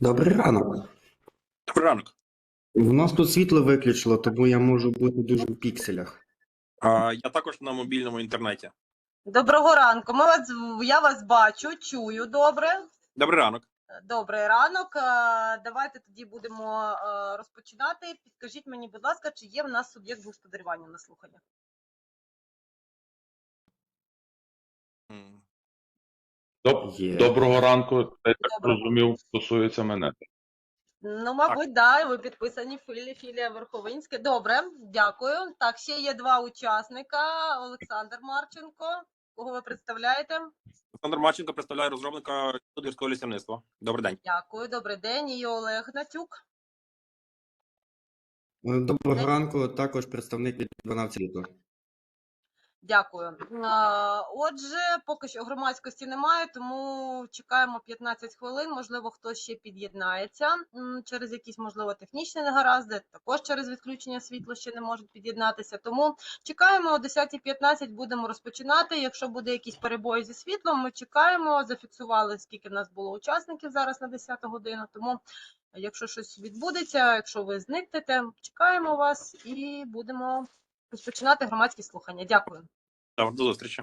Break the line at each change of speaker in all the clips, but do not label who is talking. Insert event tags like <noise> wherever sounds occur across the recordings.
Добрий ранок.
Добрий ранок.
У нас тут світло виключило, тому я можу бути дуже в пікселях.
А, я також на мобільному інтернеті.
Доброго ранку. Ми вас, я вас бачу, чую добре.
Добрий ранок.
Добрий ранок. Е, Давайте тоді будемо е, розпочинати. Підкажіть мені, будь ласка, чи є в нас суб'єкт господарювання на слухання?
Доб- Доброго ранку. Я так
Доброго.
розумів, стосується мене.
Ну, мабуть, да, ви підписані філі, філія Верховинське. Добре, дякую. Так, ще є два учасника. Олександр Марченко. Кого ви представляєте?
Олександр Марченко представляє розробника гірського лісівництва. Добрий день.
Дякую, добрий день. І Олег Натюк.
Доброго ранку, також представник від 12 літо.
Дякую. Отже, поки що громадськості немає, тому чекаємо 15 хвилин. Можливо, хтось ще під'єднається через якісь, можливо, технічні негаразди. Також через відключення світла ще не можуть під'єднатися. Тому чекаємо о 10.15 будемо розпочинати. Якщо буде якісь перебої зі світлом, ми чекаємо. Зафіксували, скільки в нас було учасників зараз на 10 годину. Тому, якщо щось відбудеться, якщо ви зникнете, чекаємо вас і будемо розпочинати громадські слухання. Дякую.
До зустрічі.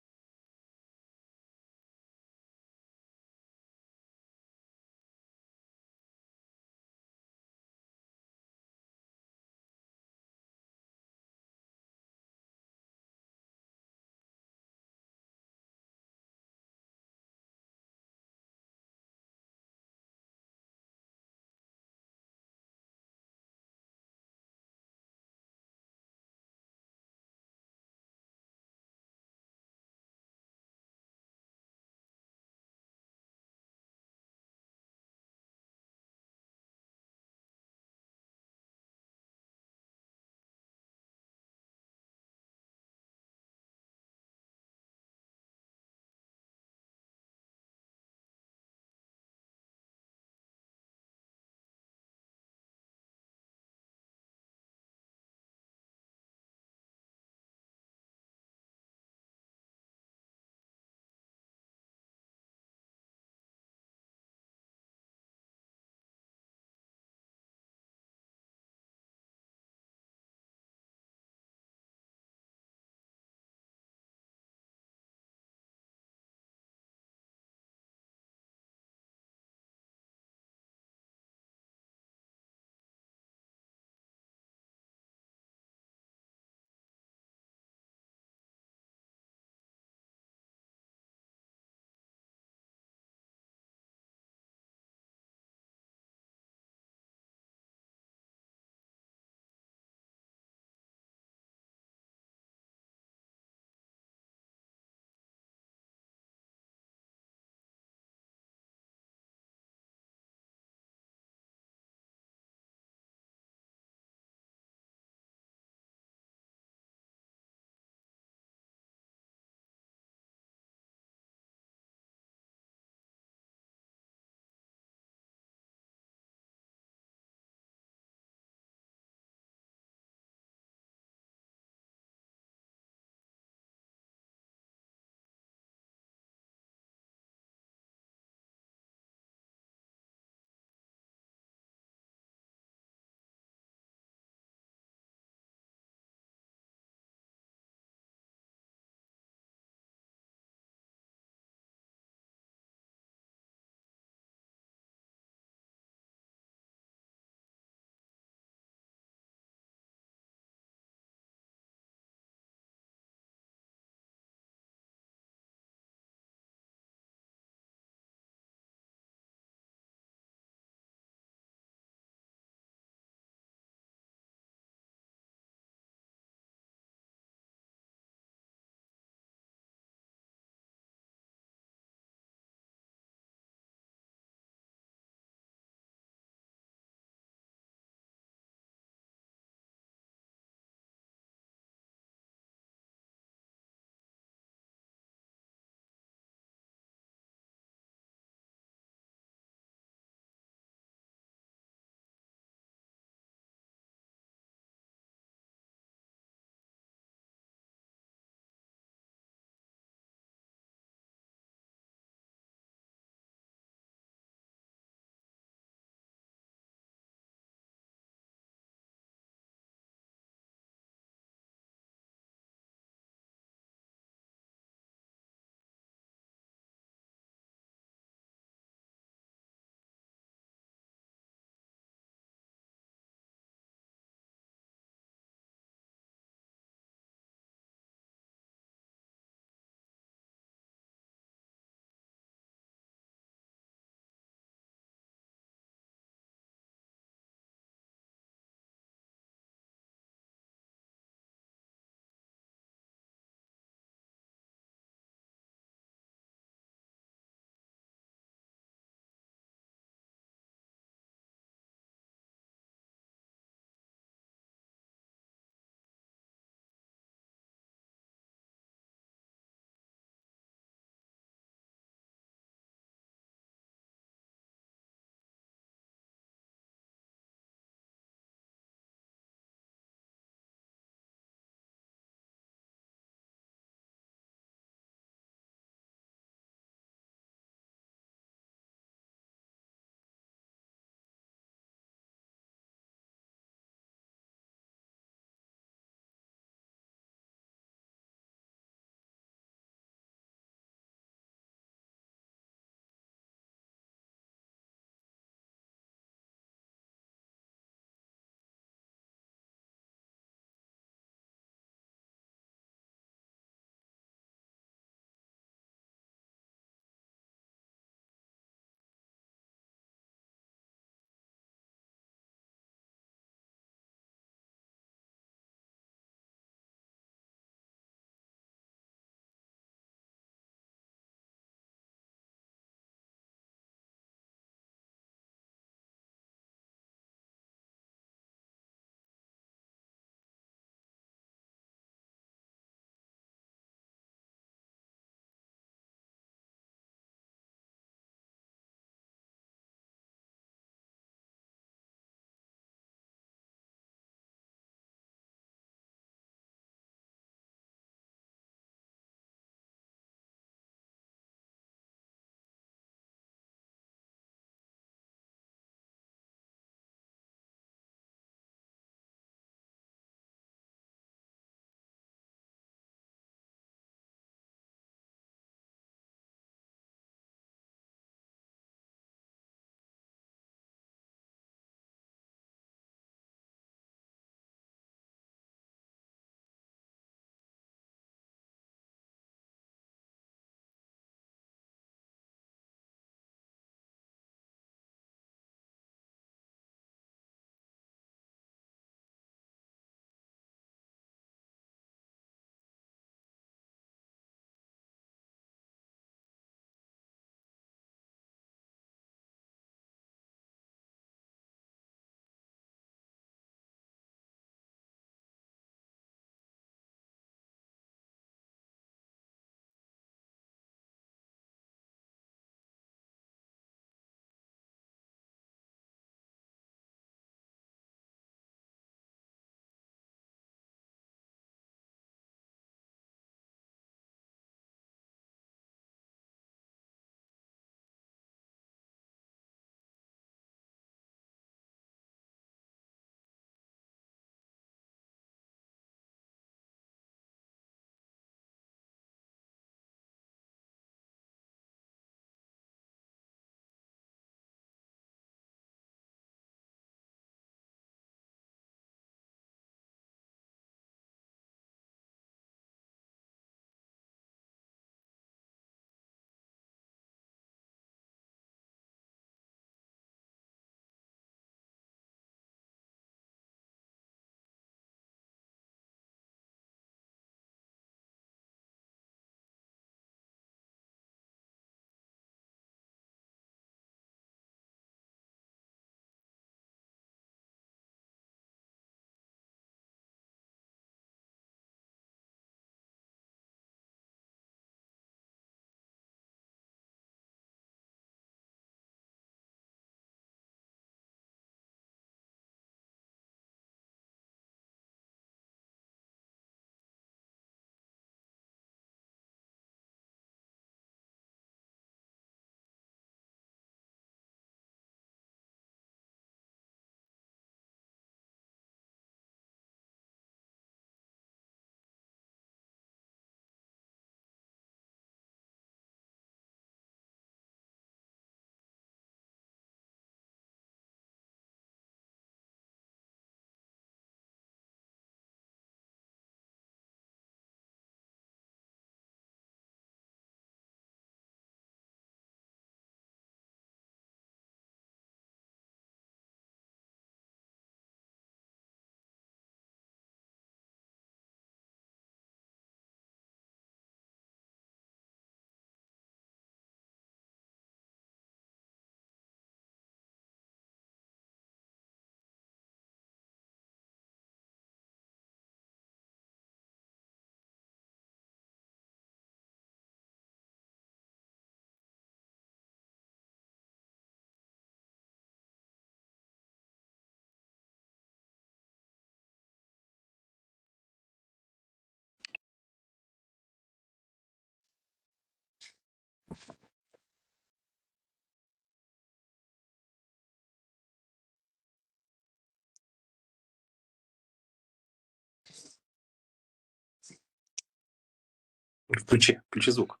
Включи, включи звук.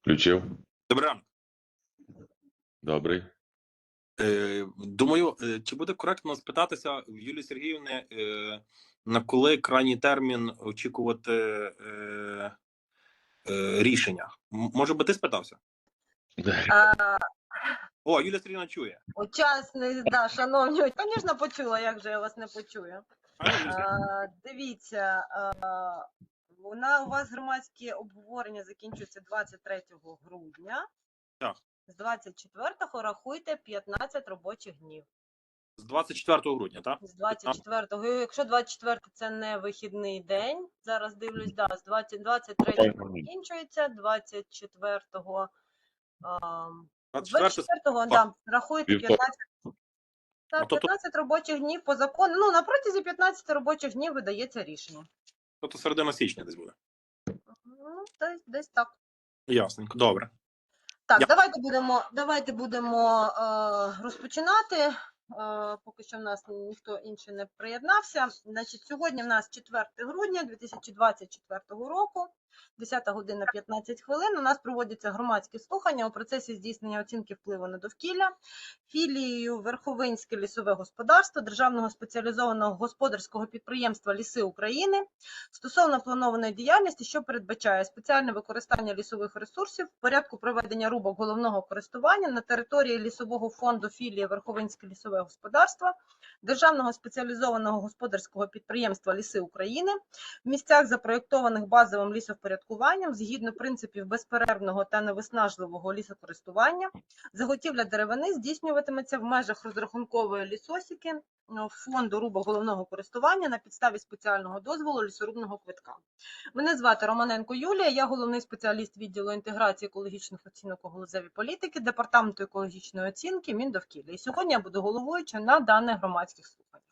Включив.
Добрий ранок.
Добрий.
Е, думаю, е, чи буде коректно спитатися в Юлії Сергіївни, е, на коли крайній термін очікувати е, е, рішення? М- Може би ти спитався?
А,
О, Юлія Сергіївна чує.
учасник, да, шановні, звісно, почула, як же я вас не почую. Дивіться, вона у вас громадське обговорення закінчується 23 грудня.
Так.
З 24-го рахуйте 15 робочих днів.
З 24 грудня, так?
З 24-го. І Якщо 24 це не вихідний день, зараз дивлюсь, да, з 20, 23-го закінчується, 24-го. ам,
24
24-го, да, рахуйте 15. Так,
Ну, тобто-
15 робочих днів по закону. Ну, на протязі 15 робочих днів видається рішення.
тобто середина січня десь буде.
Ну, десь, десь так.
Ясненько, добре.
Так,
Я-
давайте будемо, давайте будемо е, розпочинати. Е, поки що в нас ніхто інший не приєднався. Значить, сьогодні в нас 4 грудня 2024 року, 10 година 15 хвилин. У нас проводяться громадські слухання у процесі здійснення оцінки впливу на довкілля філією Верховинське лісове господарство Державного спеціалізованого господарського підприємства Ліси України стосовно планованої діяльності, що передбачає спеціальне використання лісових ресурсів в порядку проведення рубок головного користування на території лісового фонду філії Верховинське лісове господарство Державного спеціалізованого господарського підприємства Ліси України в місцях, запроєктованих базовим лісовпорядкуванням згідно принципів безперервного та невиснажливого лісокористування. Заготівля деревини здійснюватиметься в межах розрахункової лісосіки е, фонду рубок головного користування на підставі спеціального дозволу лісорубного квитка. Мене звати Романенко Юлія, я головний спеціаліст відділу інтеграції екологічних оцінок у галузевій політики Департаменту екологічної оцінки Міндовкілля. І сьогодні я буду головуючою на даних громадських слуханнях.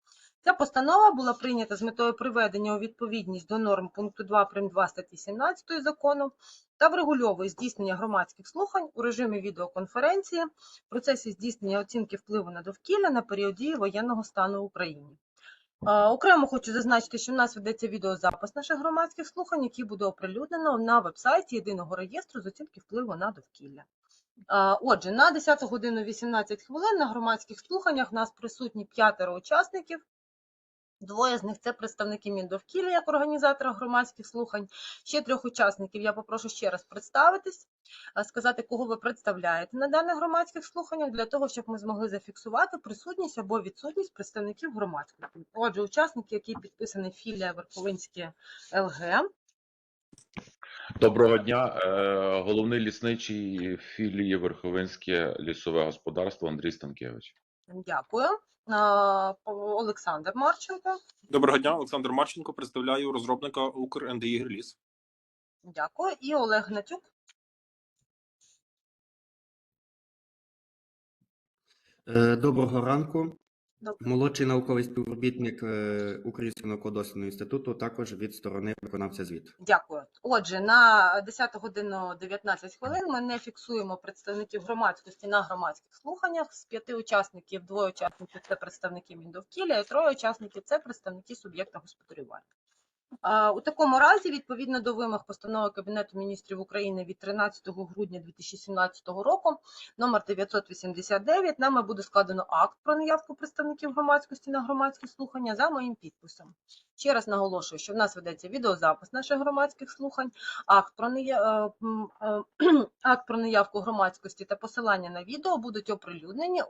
Ця постанова була прийнята з метою приведення у відповідність до норм пункту 2 прим. 2 статті 17 закону та врегульовує здійснення громадських слухань у режимі відеоконференції в процесі здійснення оцінки впливу на довкілля на період дії воєнного стану в Україні. Окремо хочу зазначити, що в нас ведеться відеозапис наших громадських слухань, який буде оприлюднено на веб-сайті єдиного реєстру з оцінки впливу на довкілля. Отже, на 10 годину 18 хвилин на громадських слуханнях нас присутні п'ятеро учасників. Двоє з них це представники Міндовкілля як організатора громадських слухань. Ще трьох учасників я попрошу ще раз представитись, сказати, кого ви представляєте на даних громадських слуханнях, для того, щоб ми змогли зафіксувати присутність або відсутність представників громадськості. Отже, учасники, які підписані філія Верховинське ЛГ.
Доброго дня. Е, Головний лісничий філії Верховинське лісове господарство Андрій Станкевич.
Дякую. Олександр Марченко.
Доброго дня, Олександр Марченко. Представляю розробника Укр НДІ Реліз.
Дякую. І Олег Гнатюк.
Е, Доброго ранку. Молодший науковий співробітник е, Українського науково-дослідного інституту, також від сторони виконавця звіт.
Дякую. Отже, на 10 годину 19 хвилин ми не фіксуємо представників громадськості на громадських слуханнях. З п'яти учасників двоє учасників це представники Міндовкілля, і троє учасників це представники суб'єкта господарювання. У такому разі, відповідно до вимог постанови Кабінету міністрів України від 13 грудня 2017 року, номер 989, нами буде складено акт про наявку представників громадськості на громадські слухання за моїм підписом. Ще раз наголошую, що в нас ведеться відеозапис наших громадських слухань, акт про, нея- е, е, <clears throat> акт про наявку громадськості та посилання на відео будуть оприлюднені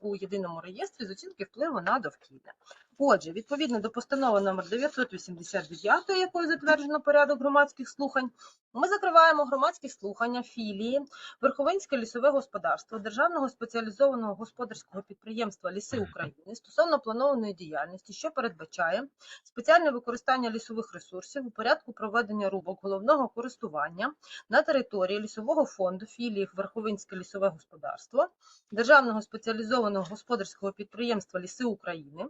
у єдиному реєстрі з оцінки впливу на довкілля. Отже, відповідно до постанови номер 989, якою затверджено порядок громадських слухань, ми закриваємо громадські слухання філії Верховинське лісове господарство Державного спеціалізованого господарського підприємства Ліси України стосовно планованої діяльності, що передбачає спеціальне використання лісових ресурсів у порядку проведення рубок головного користування на території лісового фонду філії Верховинське лісове господарство Державного спеціалізованого господарського підприємства Ліси України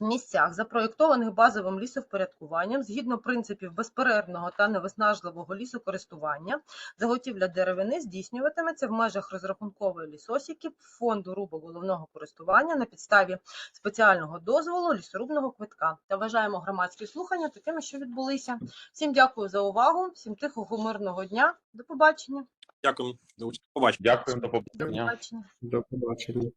в місцях, запроєктованих базовим лісовпорядкуванням, згідно принципів безперервного та невиснажливого лісокористування, заготівля деревини здійснюватиметься в межах розрахункової лісосіки фонду рубок головного користування на підставі спеціального дозволу лісорубного квитка. Та вважаємо громадські слухання такими, що відбулися. Всім дякую за увагу, всім тихого мирного дня. До побачення.
Дякую. До побачення.
Дякуємо, до
побачення.
До побачення.